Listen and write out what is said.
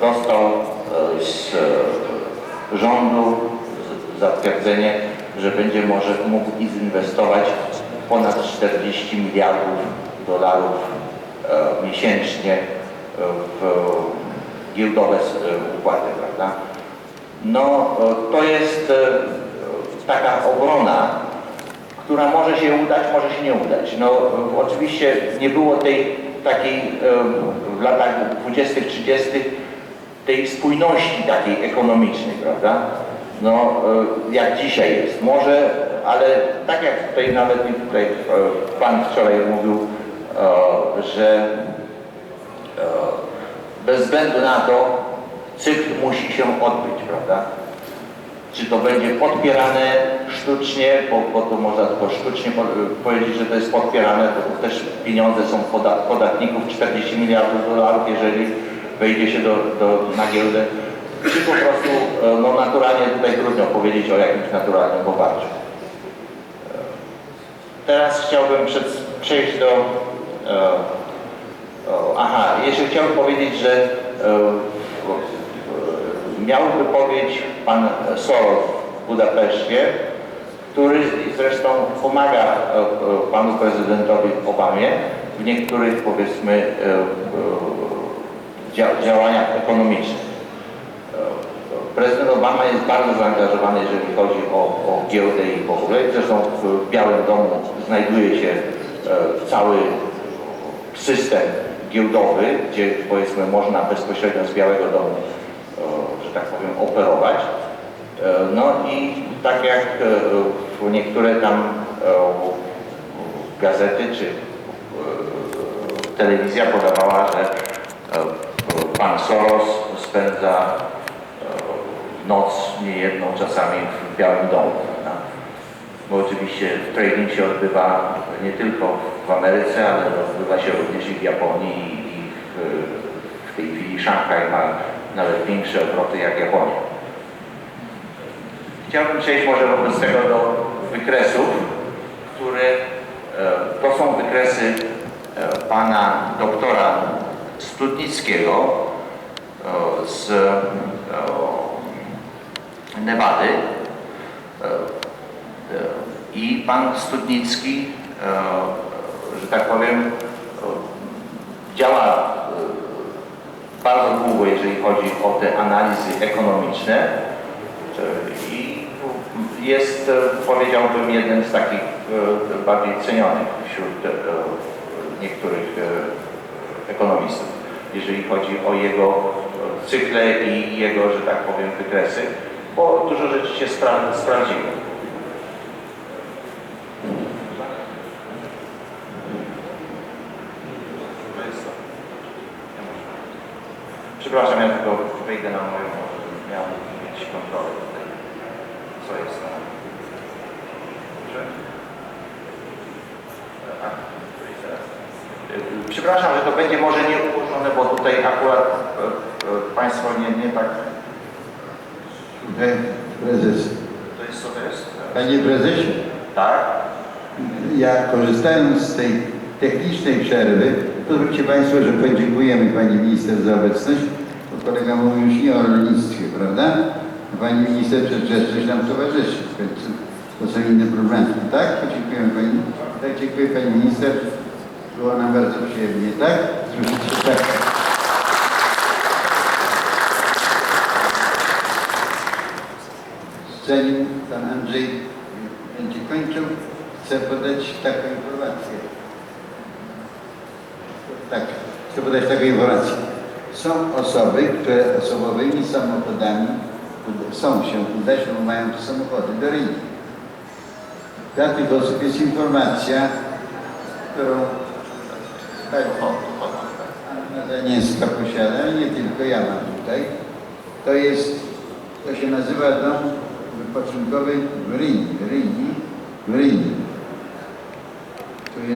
dostał e, z e, rządu zatwierdzenie, że będzie może mógł zinwestować ponad 40 miliardów dolarów e, miesięcznie w giełdowe układy, prawda? No to jest taka obrona, która może się udać, może się nie udać. No oczywiście nie było tej takiej w latach 20., 30. tej spójności takiej ekonomicznej, prawda? No e, jak dzisiaj jest. Może, ale tak jak tutaj nawet tutaj e, Pan wczoraj mówił, e, że bez względu na to cykl musi się odbyć, prawda? Czy to będzie podpierane sztucznie, bo, bo to można tylko sztucznie po, powiedzieć, że to jest podpierane, bo też pieniądze są poda, podatników, 40 miliardów dolarów, jeżeli wejdzie się do, do, na giełdę, czy po prostu e, no, naturalnie tutaj trudno powiedzieć o jakimś naturalnym poparciu. E, Teraz chciałbym przed, przejść do e, o, Aha, jeszcze chciałbym powiedzieć, że miał wypowiedź pan Soros w Budapeszcie, który zresztą pomaga panu prezydentowi Obamie w niektórych powiedzmy działaniach ekonomicznych. E, Prezydent Obama jest bardzo zaangażowany, jeżeli chodzi o, o giełdę i w ogóle. Zresztą w Białym Domu znajduje się e, cały system giełdowy, gdzie powiedzmy można bezpośrednio z Białego Domu, e, że tak powiem, operować. E, No i tak jak niektóre tam gazety czy telewizja podawała, że pan Soros spędza e, noc niejedną czasami w Białym Domu. prawda? Bo oczywiście trading się odbywa nie tylko w Ameryce, ale odbywa się również i w Japonii i w, w tej chwili Szanghaj ma nawet większe obroty jak Japonia. Chciałbym przejść może wobec tego do wykresów, które e, to są wykresy e, pana doktora Studnickiego e, z e, Nevady. E, I pan Studnicki, że tak powiem, działa bardzo długo, jeżeli chodzi o te analizy ekonomiczne i jest, powiedziałbym, jeden z takich bardziej cenionych wśród niektórych ekonomistów, jeżeli chodzi o jego e, cykle i jego, że tak powiem, wykresy, bo dużo rzeczy się spra sprawdziło. Przepraszam, ja tylko wejdę na moją, miałem mieć kontrolę tutaj, co jest na... Dobrze? A, to jest teraz. Y, Przepraszam, że to będzie może nieułożone, bo tutaj akurat e, e, Państwo nie, nie tak... Prezes. To jest co to jest? Panie Prezesie, Tak? ja korzystając z tej technicznej przerwy, pozwólcie Państwo, że podziękujemy Pani Minister za obecność, bo kolega mówił już nie o rolnictwie, prawda? Pani Minister przedwczesność nam towarzyszy. To są inne problemy, tak? Podziękujemy Pani. Tak, dziękuję Pani Minister. Było nam bardzo przyjemnie, tak? Słyszycie? Tak. Zanim Pan Andrzej będzie kończył, chcę podać taką informację. Tak, chcę podać taką informację. Są osoby, które osobowymi samochodami chcą się udać, bo mają te samochody do rynku. Dla tych osób jest informacja, którą Pani Anna Danielska posiada, nie tylko ja mam tutaj. To jest, to się nazywa dom wypoczynkowy w Ryni, Ryni, w Ryni.